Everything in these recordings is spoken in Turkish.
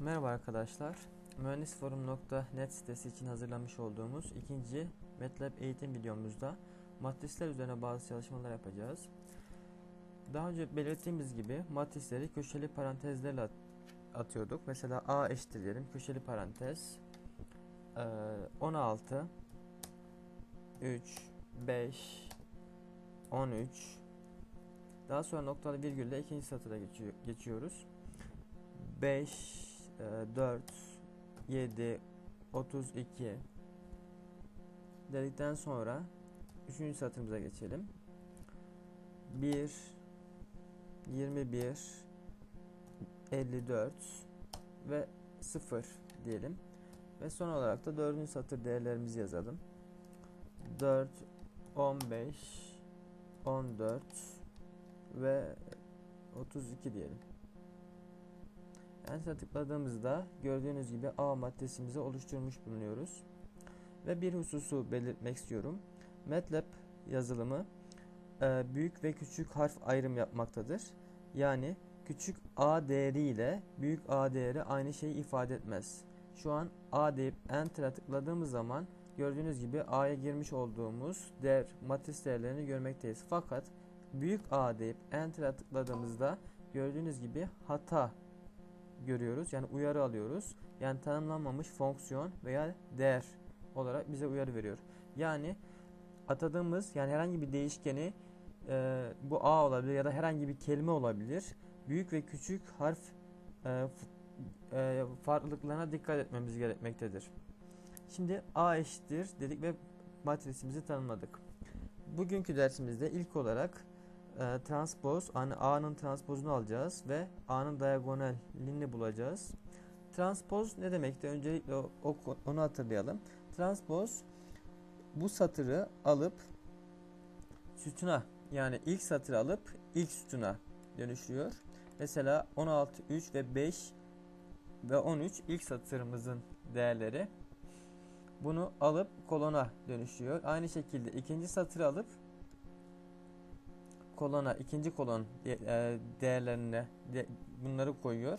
Merhaba arkadaşlar. Mühendisforum.net sitesi için hazırlamış olduğumuz ikinci MATLAB eğitim videomuzda matrisler üzerine bazı çalışmalar yapacağız. Daha önce belirttiğimiz gibi matrisleri köşeli parantezlerle at atıyorduk. Mesela A eşittir diyelim köşeli parantez 16 3 5 13 daha sonra noktalı virgülle ikinci satıra geçiyor, geçiyoruz. 5 4 7 32 dedikten sonra 3. satırımıza geçelim. 1 21 54 ve 0 diyelim. Ve son olarak da 4. satır değerlerimizi yazalım. 4 15 14 ve 32 diyelim. Enter'a tıkladığımızda gördüğünüz gibi A maddesimizi oluşturmuş bulunuyoruz. Ve bir hususu belirtmek istiyorum. MATLAB yazılımı e, büyük ve küçük harf ayrım yapmaktadır. Yani küçük a değeri ile büyük a değeri aynı şeyi ifade etmez. Şu an a deyip enter'a tıkladığımız zaman gördüğünüz gibi a'ya girmiş olduğumuz değer matris değerlerini görmekteyiz. Fakat büyük a deyip enter'a tıkladığımızda gördüğünüz gibi hata görüyoruz. Yani uyarı alıyoruz. Yani tanımlanmamış fonksiyon veya değer olarak bize uyarı veriyor. Yani atadığımız yani herhangi bir değişkeni e, bu a olabilir ya da herhangi bir kelime olabilir. Büyük ve küçük harf e, e, farklılıklarına dikkat etmemiz gerekmektedir. Şimdi a eşittir dedik ve matrisimizi tanımladık. Bugünkü dersimizde ilk olarak e, transpoz, yani A'nın transpozunu alacağız ve A'nın diagonalini bulacağız. Transpoz ne demekti? Öncelikle o, o, onu hatırlayalım. Transpoz bu satırı alıp sütuna yani ilk satırı alıp ilk sütuna dönüşüyor. Mesela 16, 3 ve 5 ve 13 ilk satırımızın değerleri. Bunu alıp kolona dönüşüyor. Aynı şekilde ikinci satırı alıp kolona ikinci kolon e, değerlerine bunları koyuyor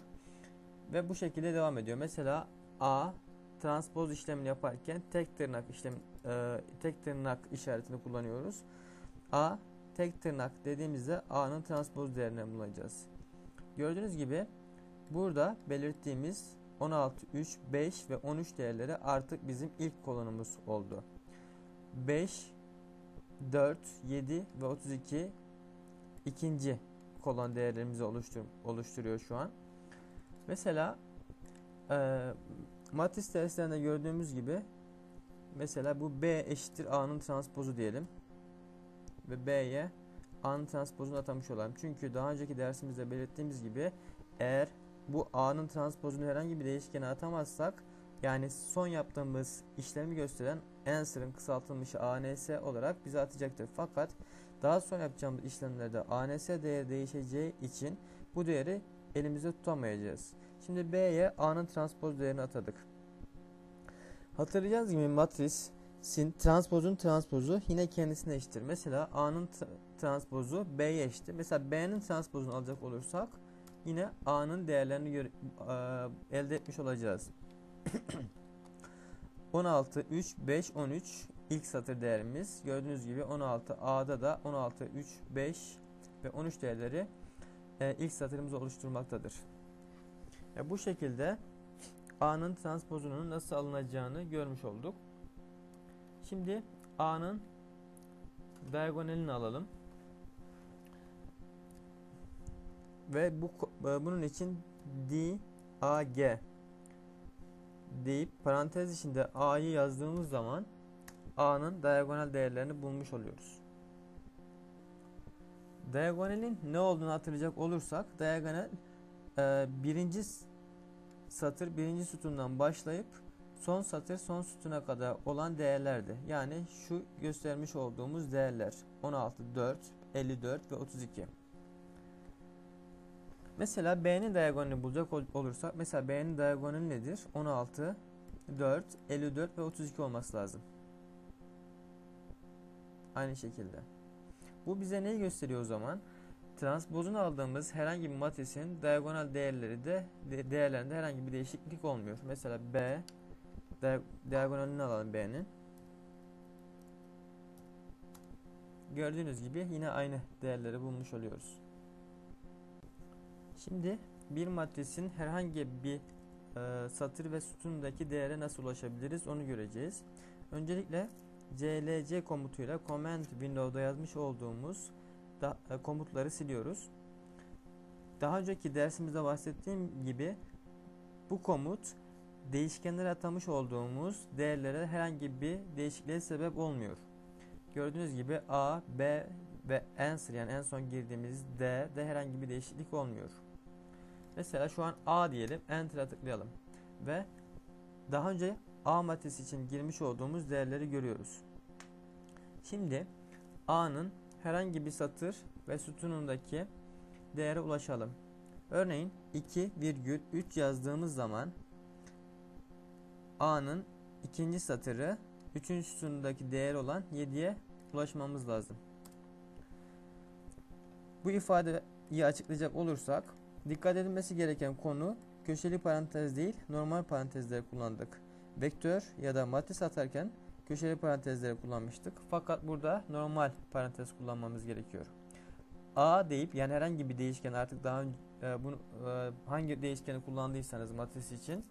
ve bu şekilde devam ediyor. Mesela A transpoz işlemini yaparken tek tırnak işlem e, tek tırnak işaretini kullanıyoruz. A tek tırnak dediğimizde A'nın transpoz değerini bulacağız. Gördüğünüz gibi burada belirttiğimiz 16, 3, 5 ve 13 değerleri artık bizim ilk kolonumuz oldu. 5, 4, 7 ve 32 ikinci kolon değerlerimizi oluştur oluşturuyor şu an. Mesela e, matris derslerinde gördüğümüz gibi mesela bu B eşittir A'nın transpozu diyelim. Ve B'ye A'nın transpozunu atamış olalım. Çünkü daha önceki dersimizde belirttiğimiz gibi eğer bu A'nın transpozunu herhangi bir değişkene atamazsak yani son yaptığımız işlemi gösteren answer'ın kısaltılmışı ANS olarak bize atacaktır. Fakat daha sonra yapacağımız işlemlerde ANS değeri değişeceği için bu değeri elimizde tutamayacağız. Şimdi B'ye A'nın transpoz değerini atadık. Hatırlayacağınız gibi matrisin transpozun transpozu yine kendisine eşittir. Mesela A'nın transpozu B'ye eşittir. Mesela B'nin transpozunu alacak olursak yine A'nın değerlerini e, elde etmiş olacağız. 16, 3, 5, 13 ilk satır değerimiz. Gördüğünüz gibi 16 A'da da 16, 3, 5 ve 13 değerleri e, ilk satırımızı oluşturmaktadır. E, bu şekilde A'nın transpozunun nasıl alınacağını görmüş olduk. Şimdi A'nın diagonalini alalım. Ve bu e, bunun için D A G deyip parantez içinde A'yı yazdığımız zaman A'nın diagonal değerlerini bulmuş oluyoruz. Diagonalin ne olduğunu hatırlayacak olursak diagonal e, birinci satır birinci sütundan başlayıp son satır son sütuna kadar olan değerlerdi. Yani şu göstermiş olduğumuz değerler 16, 4, 54 ve 32. Mesela B'nin diagonalini bulacak olursak mesela B'nin diagonali nedir? 16, 4, 54 ve 32 olması lazım. Aynı şekilde. Bu bize neyi gösteriyor o zaman? Transpozun aldığımız herhangi bir matrisin diagonal değerleri de de- değerlerinde herhangi bir değişiklik olmuyor. Mesela B di- diagonalini alalım B'nin. Gördüğünüz gibi yine aynı değerleri bulmuş oluyoruz. Şimdi bir matrisin herhangi bir e, satır ve sütundaki değere nasıl ulaşabiliriz onu göreceğiz. Öncelikle clc komutuyla command window'da yazmış olduğumuz da, e, komutları siliyoruz. Daha önceki dersimizde bahsettiğim gibi bu komut değişkenlere atamış olduğumuz değerlere herhangi bir değişikliğe sebep olmuyor. Gördüğünüz gibi A, B ve answer yani en son girdiğimiz D'de herhangi bir değişiklik olmuyor. Mesela şu an A diyelim, Enter'a tıklayalım ve daha önce A matrisi için girmiş olduğumuz değerleri görüyoruz. Şimdi A'nın herhangi bir satır ve sütunundaki değere ulaşalım. Örneğin 2,3 yazdığımız zaman A'nın ikinci satırı üçüncü sütunundaki değer olan 7'ye ulaşmamız lazım. Bu ifadeyi açıklayacak olursak dikkat edilmesi gereken konu köşeli parantez değil normal parantezleri kullandık. Vektör ya da matris atarken köşeli parantezleri kullanmıştık. Fakat burada normal parantez kullanmamız gerekiyor. A deyip yani herhangi bir değişken artık daha önce e, bunu e, hangi değişkeni kullandıysanız matris için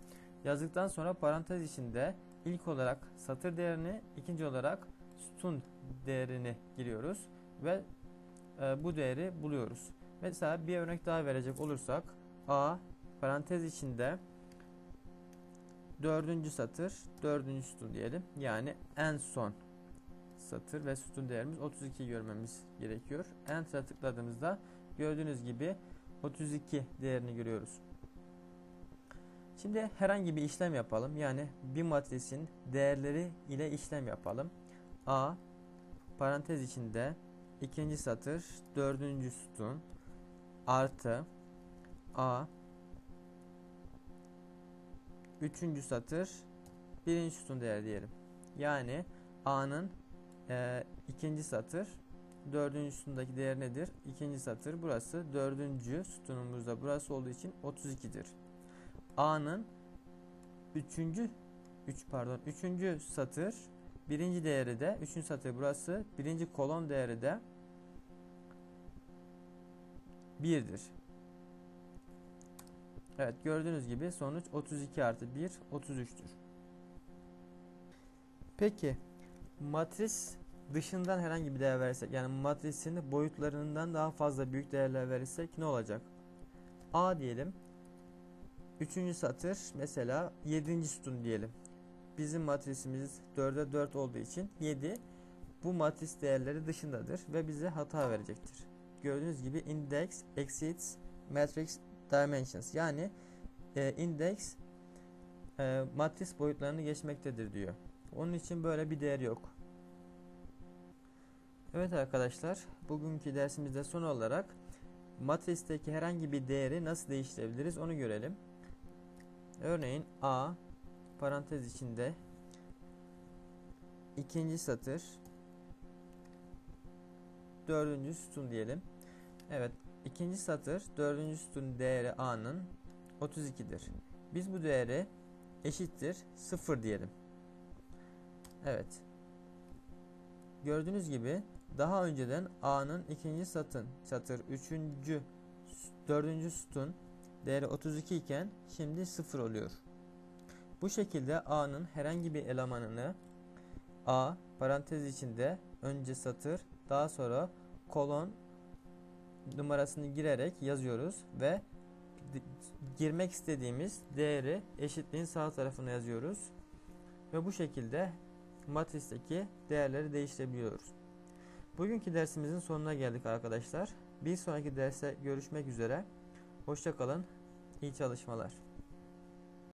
yazdıktan sonra parantez içinde ilk olarak satır değerini, ikinci olarak sütun değerini giriyoruz ve e, bu değeri buluyoruz. Mesela bir örnek daha verecek olursak A parantez içinde dördüncü satır, dördüncü sütun diyelim. Yani en son satır ve sütun değerimiz 32 görmemiz gerekiyor. Enter'a tıkladığımızda gördüğünüz gibi 32 değerini görüyoruz. Şimdi herhangi bir işlem yapalım. Yani bir matrisin değerleri ile işlem yapalım. A parantez içinde ikinci satır dördüncü sütun artı A üçüncü satır birinci sütun değeri diyelim. Yani A'nın e, ikinci satır dördüncü sütundaki değer nedir? İkinci satır burası dördüncü sütunumuzda burası olduğu için 32'dir. A'nın üçüncü 3 pardon üçüncü satır birinci değeri de üçüncü satır burası birinci kolon değeri de 1'dir. Evet gördüğünüz gibi sonuç 32 artı 1 33'tür. Peki matris dışından herhangi bir değer verirsek yani matrisin boyutlarından daha fazla büyük değerler verirsek ne olacak? A diyelim. Üçüncü satır mesela 7. sütun diyelim. Bizim matrisimiz 4'e 4 olduğu için 7 bu matris değerleri dışındadır ve bize hata verecektir. Gördüğünüz gibi index exceeds matrix dimensions yani e, index e, matris boyutlarını geçmektedir diyor. Onun için böyle bir değer yok. Evet arkadaşlar bugünkü dersimizde son olarak matristeki herhangi bir değeri nasıl değiştirebiliriz onu görelim. Örneğin A parantez içinde ikinci satır dördüncü sütun diyelim. Evet ikinci satır dördüncü sütun değeri A'nın 32'dir. Biz bu değeri eşittir 0 diyelim. Evet. Gördüğünüz gibi daha önceden A'nın ikinci satın satır üçüncü dördüncü sütun değeri 32 iken şimdi 0 oluyor. Bu şekilde A'nın herhangi bir elemanını A parantez içinde önce satır daha sonra kolon numarasını girerek yazıyoruz ve girmek istediğimiz değeri eşitliğin sağ tarafına yazıyoruz. Ve bu şekilde matristeki değerleri değiştirebiliyoruz. Bugünkü dersimizin sonuna geldik arkadaşlar. Bir sonraki derse görüşmek üzere. Hoşçakalın. İyi çalışmalar.